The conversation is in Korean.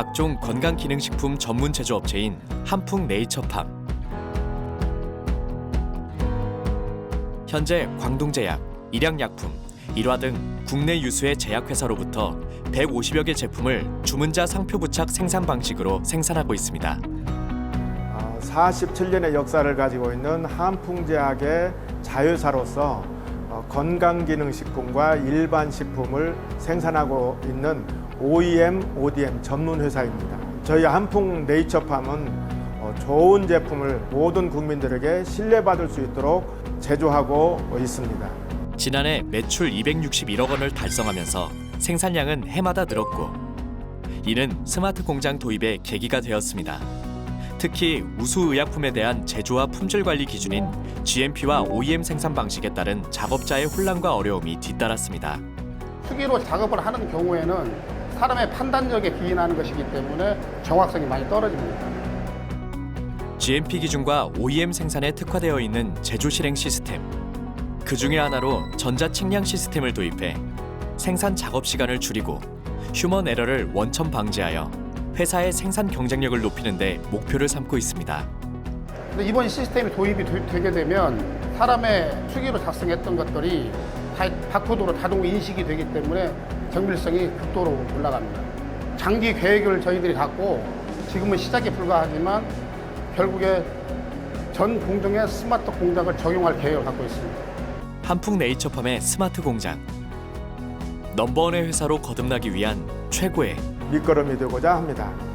각종 건강기능식품 전문 제조업체인 한풍 네이처팜. 현재 광동제약, 일양약품, 일화 등 국내 유수의 제약회사로부터 150여 개 제품을 주문자 상표 부착 생산 방식으로 생산하고 있습니다. 47년의 역사를 가지고 있는 한풍제약의 자회사로서 어, 건강기능식품과 일반 식품을 생산하고 있는 OEM, ODM 전문 회사입니다. 저희 한풍 네이처팜은 어, 좋은 제품을 모든 국민들에게 신뢰받을 수 있도록 제조하고 있습니다. 지난해 매출 261억 원을 달성하면서 생산량은 해마다 늘었고 이는 스마트 공장 도입의 계기가 되었습니다. 특히 우수 의약품에 대한 제조와 품질 관리 기준인 GMP와 OEM 생산 방식에 따른 작업자의 혼란과 어려움이 뒤따랐습니다. 수기로 작업을 하는 경우에는 사람의 판단력에 기인하는 것이기 때문에 정확성이 많이 떨어집니다. GMP 기준과 OEM 생산에 특화되어 있는 제조 실행 시스템. 그 중에 하나로 전자 측량 시스템을 도입해 생산 작업 시간을 줄이고 휴먼 에러를 원천 방지하여 회사의 생산 경쟁력을 높이는 데 목표를 삼고 있습니다. 근데 이번 시스템이 도입이 되- 되게 되면 사람의 수기로 작성했던 것들이 다 바코드로 자동 인식이 되기 때문에 정밀성이 극도로 올라갑니다. 장기 계획을 저희들이 갖고 지금은 시작에 불과하지만 결국에 전 공정에 스마트 공장을 적용할 계획을 갖고 있습니다. 한풍 네이처팜의 스마트 공장. 넘버원의 회사로 거듭나기 위한 최고의 밑거름이 되고자 합니다.